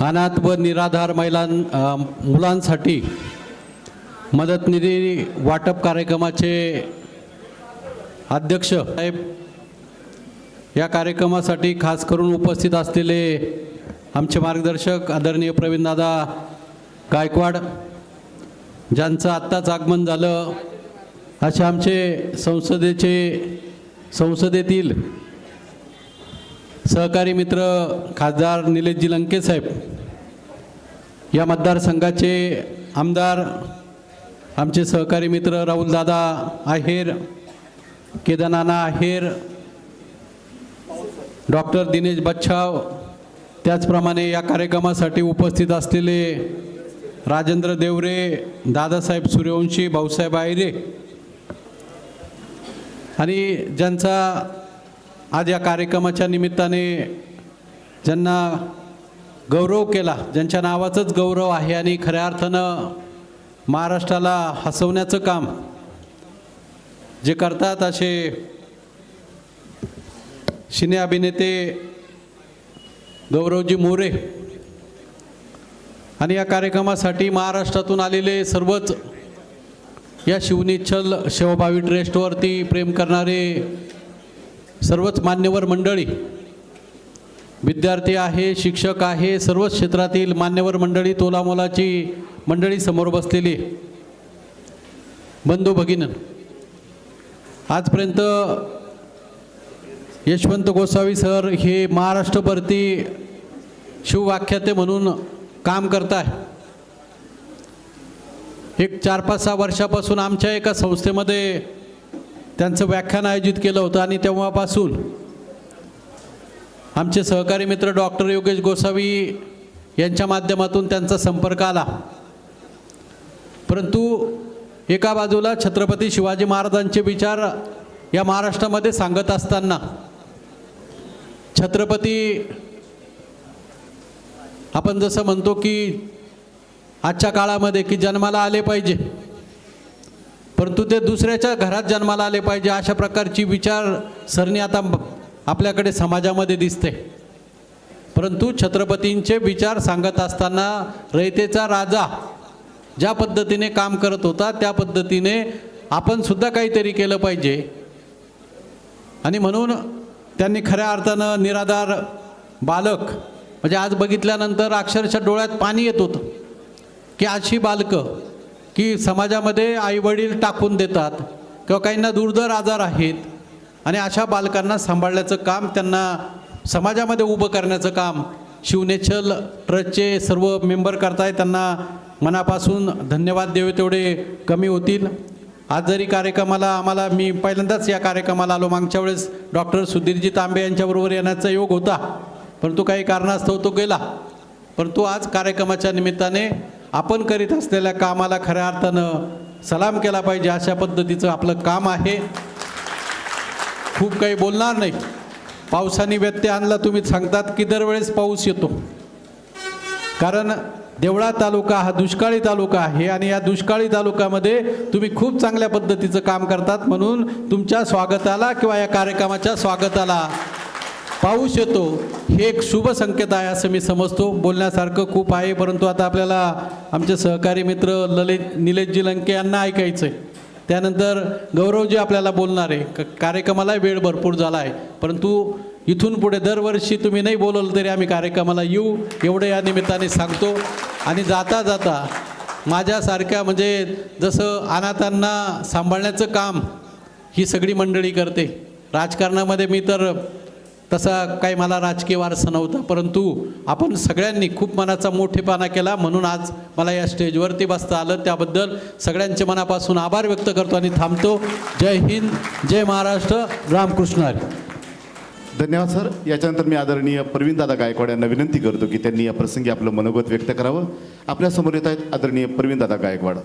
अनाथ व निराधार महिलां मुलांसाठी मदत निधी वाटप कार्यक्रमाचे अध्यक्ष साहेब या कार्यक्रमासाठी खास करून उपस्थित असलेले आमचे मार्गदर्शक आदरणीय प्रवीणदादा गायकवाड ज्यांचं आत्ताच आगमन झालं असे आमचे संसदेचे संसदेतील सहकारी मित्र खासदार निलेशजी लंके साहेब या मतदारसंघाचे आमदार आमचे सहकारी मित्र राहुलदादा आहेर केदारनाना आहेर डॉक्टर दिनेश बच्छाव त्याचप्रमाणे या कार्यक्रमासाठी उपस्थित असलेले राजेंद्र देवरे दादासाहेब सूर्यवंशी भाऊसाहेब आयरे आणि ज्यांचा आज या कार्यक्रमाच्या निमित्ताने ज्यांना गौरव केला ज्यांच्या नावाचंच गौरव आहे आणि खऱ्या अर्थानं महाराष्ट्राला हसवण्याचं काम जे करतात असे सिने अभिनेते गौरवजी मोरे आणि या कार्यक्रमासाठी महाराष्ट्रातून आलेले सर्वच या शिवनिच्छल शिवभावी ट्रेस्टवरती प्रेम करणारे सर्वच मान्यवर मंडळी विद्यार्थी आहे शिक्षक आहे सर्वच क्षेत्रातील मान्यवर मंडळी तोलामोलाची मंडळी समोर बसलेली बंधू भगिनी आजपर्यंत यशवंत गोसावी सर हे महाराष्ट्रभरती शिववाख्याते म्हणून काम करत आहे. एक चार पाच सहा वर्षापासून आमच्या एका संस्थेमध्ये त्यांचं व्याख्यान आयोजित केलं होतं आणि तेव्हापासून आमचे सहकारी मित्र डॉक्टर योगेश गोसावी यांच्या माध्यमातून त्यांचा संपर्क आला. परंतु एका बाजूला छत्रपती शिवाजी महाराजांचे विचार या महाराष्ट्रामध्ये सांगत असताना छत्रपती आपण जसं म्हणतो की आजच्या काळामध्ये की जन्माला आले पाहिजे. परंतु ते दुसऱ्याच्या घरात जन्माला आले पाहिजे अशा प्रकारची विचारसरणी आता आपल्याकडे समाजामध्ये दिसते. परंतु छत्रपतींचे विचार सांगत असताना रयतेचा राजा ज्या पद्धतीने काम करत होता त्या पद्धतीने आपण सुद्धा काहीतरी केलं पाहिजे. आणि म्हणून त्यांनी खऱ्या अर्थानं निराधार बालक म्हणजे आज बघितल्यानंतर अक्षरशः डोळ्यात पाणी येत होतं की अशी बालकं की समाजामध्ये आईवडील टाकून देतात किंवा काहींना दुर्धर आजार आहेत आणि अशा बालकांना सांभाळण्याचं काम त्यांना समाजामध्ये उभं करण्याचं काम शिवनेचल ट्रस्टचे सर्व मेंबर करताय त्यांना मनापासून धन्यवाद देवे तेवढे कमी होतील. आज जरी कार्यक्रमाला आम्हाला मी पहिल्यांदाच या कार्यक्रमाला आलो. मागच्या वेळेस डॉक्टर सुधीरजी तांबे यांच्याबरोबर येण्याचा योग होता परंतु काही कारणास्तव तो गेला. परंतु आज कार्यक्रमाच्या निमित्ताने आपण करीत असलेल्या कामाला खऱ्या अर्थानं सलाम केला पाहिजे अशा पद्धतीचं आपलं काम आहे. खूप काही बोलणार नाही. पावसाने व्यत्यय आणला तुम्ही सांगतात की दरवेळेस पाऊस येतो. कारण देवळा तालुका हा दुष्काळी तालुका आहे आणि या दुष्काळी तालुक्यामध्ये तुम्ही खूप चांगल्या पद्धतीचं काम करतात म्हणून तुमच्या स्वागताला किंवा या कार्यक्रमाच्या स्वागताला पाऊस येतो हे एक शुभ संकेत आहे असं मी समजतो. बोलण्यासारखं खूप आहे परंतु आता आपल्याला आमचे सहकारी मित्र ललित निलेशजी लंके यांना ऐकायचं आहे त्यानंतर गौरवजी आपल्याला बोलणार आहे. क- कार्यक्रमाला वेळ भरपूर झाला आहे. परंतु इथून पुढे दरवर्षी तुम्ही नाही बोलवलं तरी आम्ही कार्यक्रमाला येऊ. एवढं या निमित्ताने सांगतो. आणि जाता जाता माझ्यासारख्या म्हणजे जसं अनाथांना सांभाळण्याचं काम ही सगळी मंडळी करते. राजकारणामध्ये मी तर तसा काही मला राजकीय वारसा नव्हता परंतु आपण सगळ्यांनी खूप मनाचा मोठेपणा केला म्हणून आज मला या स्टेजवरती बसता आलं. त्याबद्दल सगळ्यांचे मनापासून आभार व्यक्त करतो आणि थांबतो. जय हिंद जय महाराष्ट्र रामकृष्ण हरी. धन्यवाद सर. याच्यानंतर मी आदरणीय प्रवीणदादा गायकवाड यांना विनंती करतो की त्यांनी या प्रसंगी आपलं मनोगत व्यक्त करावं. आपल्यासमोर येत आहेत आदरणीय प्रवीणदादा गायकवाड.